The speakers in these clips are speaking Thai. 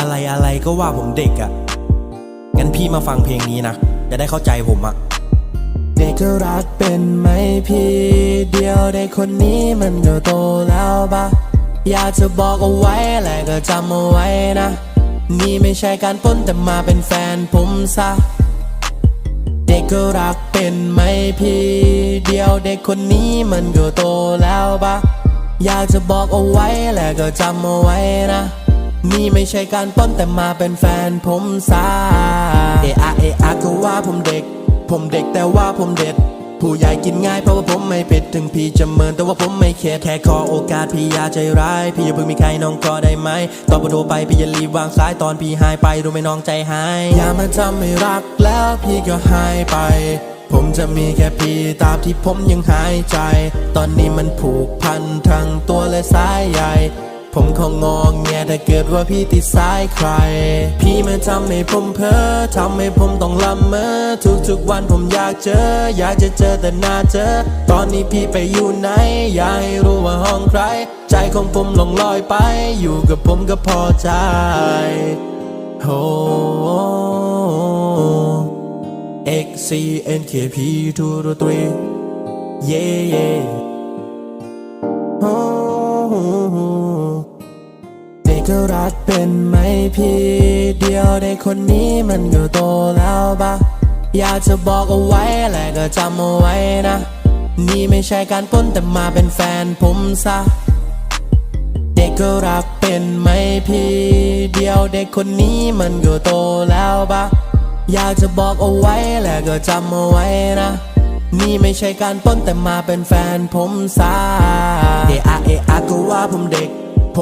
อะไรอะไรก็ว่าผมเด็กอะ่ะ งั้นพี่มาฟังเพลงนี้นะ จะได้เข้าใจผมอะ่ะเด็กก็รักเป็นไหมพี่ เดียวเด็กคนนี้มันก็โตแล้วปะอยากจะบอกเอาไว้แหละก็จำเอาไว้นะ นี่ไม่ใช่การป้นแต่มาเป็นแฟนผมซะ เด็กก็รักเป็นไหมพี่ เดียวเด็กคนนี้มันก็โตแล้วปะอยากจะบอกเอาไว้แหละก็จำเอาไว้นะ นี่ไม่ใช่การป้นแต่มาเป็นแฟนผมซะเออะเออะก็ว่าผมเด็ก ผมเด็กแต่ว่าผมเด็ด ผู้ใหญ่กินง่ายเพราะว่าผมไม่เผ็ดถึงพี่จะเมินแต่ว่าผมไม่เข็ดแค่ขอโอกาสพี่อย่าใจร้าย พี่อย่าเพิ่งมีใครน้องก็ได้ไหมตอนประโดไปพี่อย่ารีบวางสายตอนพี่หายไปรู้ไหมน้องใจหาย อย่ามาทำให้รักแล้วพี่ก็หายไปผมจะมีแค่พี่ตาบที่ผมยังหายใจ ตอนนี้มันผูกพันทั้งตัวและสายใย ผมคงงองแงถ้าเกิดว่าพี่ติดสายใคร พี่มาทำให้ผมเพ้อทำให้ผมต้องละเมอทุกๆวันผมอยากเจอ อยากจะเจอแต่หน้าเจอ ตอนนี้พี่ไปอยู่ไหน อยากให้รู้ว่าห้องใคร ใจของผมหลงลอยไป อยู่กับผมก็พอใจโอ้ X C N K P two to three yeah yeah โอ้เด็ กก็รักเป็นไหมพี่เดียวเด็กคนนี้มันก็โตแล้วปะอยากจะบอกเอาไว้แหละก็จำเอาไว้นะ นี่ไม่ใช่การป้นแต่มาเป็นแฟนผมซะ เด็กก็รักเป็นไหมพี่เดียวเด็กคนนี้มันก็โตแล้วปะอยากจะบอกเอาไว้แหละก็จำเอาไว้นะนี่ไม่ใช่การป้นแต่มาเป็นแฟนผมซะเอะอะเอะอะก็ว่าผมเด็ก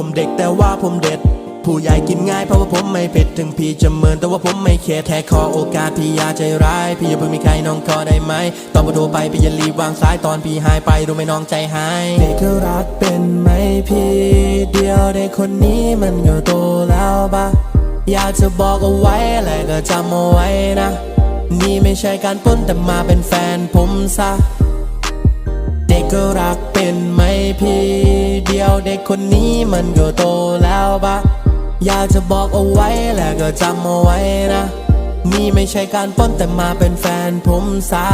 ผมเด็กแต่ว่าผมเด็ด ผู้ใหญ่กินง่ายเพราะว่าผมไม่เผ็ดถึงพี่จะเมินแต่ว่าผมไม่เข็ดแค่ขอโอกาสพี่อย่าใจร้าย พี่อย่าเพิ่งมีใครน้องขอได้ไหม ตอนปรโทรไปพี่อย่ารีบวางสายตอนพี่หายไปรู้ไหมน้องใจหายเด็กก็รักเป็นไหมพี่เดียวเด็กคนนี้มันก็โตแล้วปะอยากจะบอกเอาไว้แหละก็จำเอาไว้นะ นี่ไม่ใช่การป้นแต่มาเป็นแฟนผมซะ กก็รักเป็นไหมพี่เดียวเด็กคนนี้มันก็โตแล้วปะอยากจะบอกเอาไว้และก็จำเอาไว้นะ นี่ไม่ใช่การป้นแต่มาเป็นแฟนผมซะ